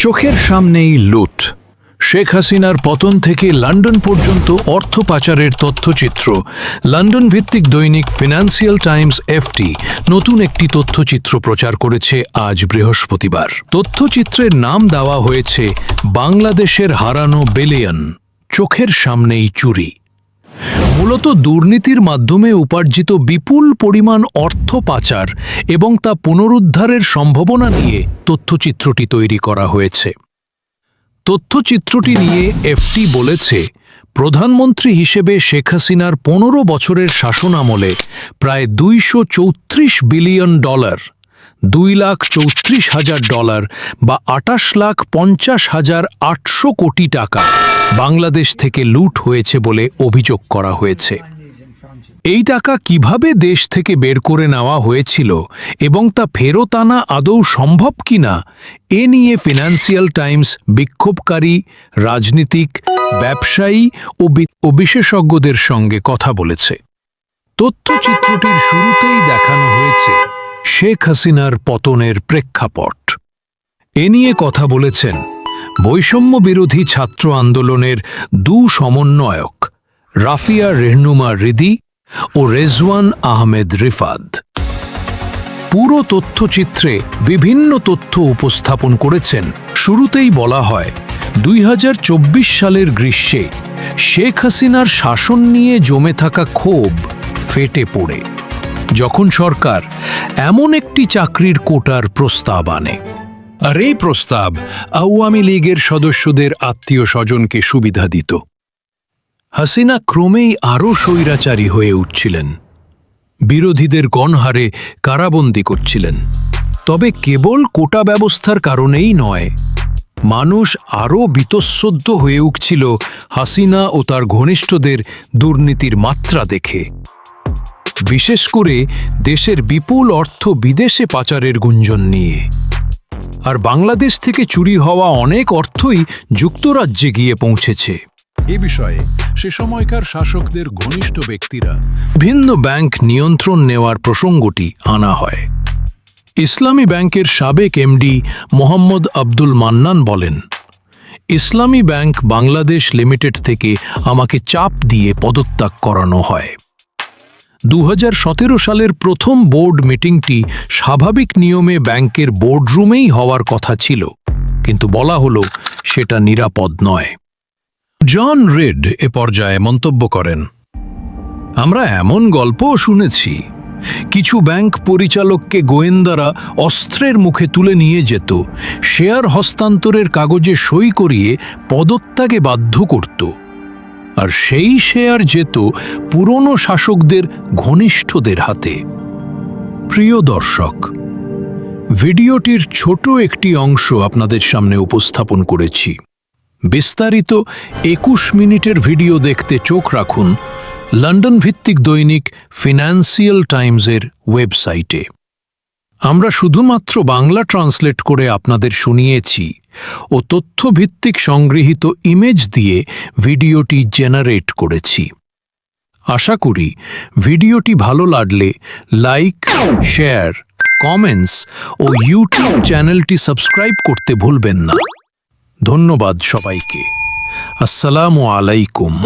চোখের সামনেই লুট। শেখ হাসিনার পতন থেকে লন্ডন পর্যন্ত অর্থ পাচারের তথ্যচিত্র। লন্ডন ভিত্তিক দৈনিক ফিনান্সিয়াল টাইমস এফটি নতুন একটি তথ্যচিত্র প্রচার করেছে আজ বৃহস্পতিবার। তথ্যচিত্রের নাম দেওয়া হয়েছে, বাংলাদেশের হারানো বেলিয়ন, চোখের সামনেই চুরি। মূলত দুর্নীতির মাধ্যমে উপার্জিত বিপুল পরিমাণ অর্থ পাচার এবং তা পুনরুদ্ধারের সম্ভাবনা নিয়ে তথ্যচিত্রটি তৈরি করা হয়েছে। তথ্যচিত্রটি নিয়ে এফটি বলেছে, প্রধানমন্ত্রী হিসেবে শেখ হাসিনার পনেরো বছরের শাসনামলে প্রায় দুইশো চৌত্রিশ বিলিয়ন ডলার, দুই লাখ চৌত্রিশ হাজার ডলার বা আটাশ লাখ পঞ্চাশ হাজার আটশো কোটি টাকা বাংলাদেশ থেকে লুট হয়েছে বলে অভিযোগ করা হয়েছে। এই টাকা কীভাবে দেশ থেকে বের করে নেওয়া হয়েছিল এবং তা ফেরত আনা আদৌ সম্ভব কিনা, এ নিয়ে ফিনান্সিয়াল টাইমস বিক্ষোভকারী, রাজনীতিক, ব্যবসায়ী ও বিশেষজ্ঞদের সঙ্গে কথা বলেছে। তথ্যচিত্রটির শুরুতেই দেখানো হয়েছে শেখ হাসিনার পতনের প্রেক্ষাপট। এ নিয়ে কথা বলেছেন বৈষম্য বিরোধী ছাত্র আন্দোলনের দু সমন্বয়ক রাফিয়া রেহনুমা রিদি ও রেজওয়ান আহমেদ রিফাদ পুরো তথ্যচিত্রে বিভিন্ন তথ্য উপস্থাপন করেছেন। শুরুতেই বলা হয়, দুই হাজার চব্বিশ সালের গ্রীষ্মে শেখ হাসিনার শাসন নিয়ে জমে থাকা ক্ষোভ ফেটে পড়ে। যখন সরকার এমন একটি চাকরির কোটার প্রস্তাব আনে আর এই প্রস্তাব, আওয়ামী লীগের সদস্যদের আত্মীয় স্বজনকে সুবিধা দিত। হাসিনা ক্রমেই আরও স্বৈরাচারী হয়ে উঠছিলেন। বিরোধীদের গণহারে কারাবন্দী করছিলেন। তবে কেবল কোটা ব্যবস্থার কারণেই নয়, মানুষ আরও বীতশ্রদ্ধ হয়ে উঠছিল হাসিনা ও তার ঘনিষ্ঠদের দুর্নীতির মাত্রা দেখে। বিশেষ করে দেশের বিপুল অর্থ বিদেশে পাচারের গুঞ্জন নিয়ে। আর বাংলাদেশ থেকে চুরি হওয়া অনেক অর্থই যুক্তরাজ্যে গিয়ে পৌঁছেছে। এ বিষয়ে সে সময়কার শাসকদের ঘনিষ্ঠ ব্যক্তিরা ভিন্ন ব্যাংক নিয়ন্ত্রণ নেওয়ার প্রসঙ্গটি আনা হয়। ইসলামী ব্যাংকের সাবেক এমডি মোহাম্মদ আব্দুল মান্নান বলেন, ইসলামী ব্যাংক বাংলাদেশ লিমিটেড থেকে আমাকে চাপ দিয়ে পদত্যাগ করানো হয়। দু হাজার সতেরো সালের প্রথম বোর্ড মিটিংটি স্বাভাবিক নিয়মে ব্যাংকের বোর্ডরুমেই হওয়ার কথা ছিল। কিন্তু বলা হলো, সেটা নিরাপদ নয়। জন রেড এ পর্যায়ে মন্তব্য করেন, আমরা এমন গল্পও শুনেছি। কিছু ব্যাংক পরিচালককে গোয়েন্দারা অস্ত্রের মুখে তুলে নিয়ে যেত, শেয়ার হস্তান্তরের কাগজে সই করিয়ে পদত্যাগে বাধ্য করত। আর সেই শেয়ার যেত পুরনো শাসকদের ঘনিষ্ঠদের হাতে। প্রিয় দর্শক, ভিডিওটির ছোট একটি অংশ আপনাদের সামনে উপস্থাপন করেছি। বিস্তারিত একুশ মিনিটের ভিডিও দেখতে চোখ রাখুন লন্ডন ভিত্তিক দৈনিক ফিনান্সিয়াল টাইমসের ওয়েবসাইটে। আমরা শুধুমাত্র বাংলা ট্রান্সলেট করে আপনাদের শুনিয়েছি ও তথ্যভিত্তিক সংগৃহীত ইমেজ দিয়ে ভিডিওটি জেনারেট করেছি। আশা করি ভিডিওটি ভালো লাগলে লাইক, শেয়ার, কমেন্টস ও ইউটিউব চ্যানেলটি সাবস্ক্রাইব করতে ভুলবেন না। ধন্যবাদ সবাইকে। আসসালামু আলাইকুম।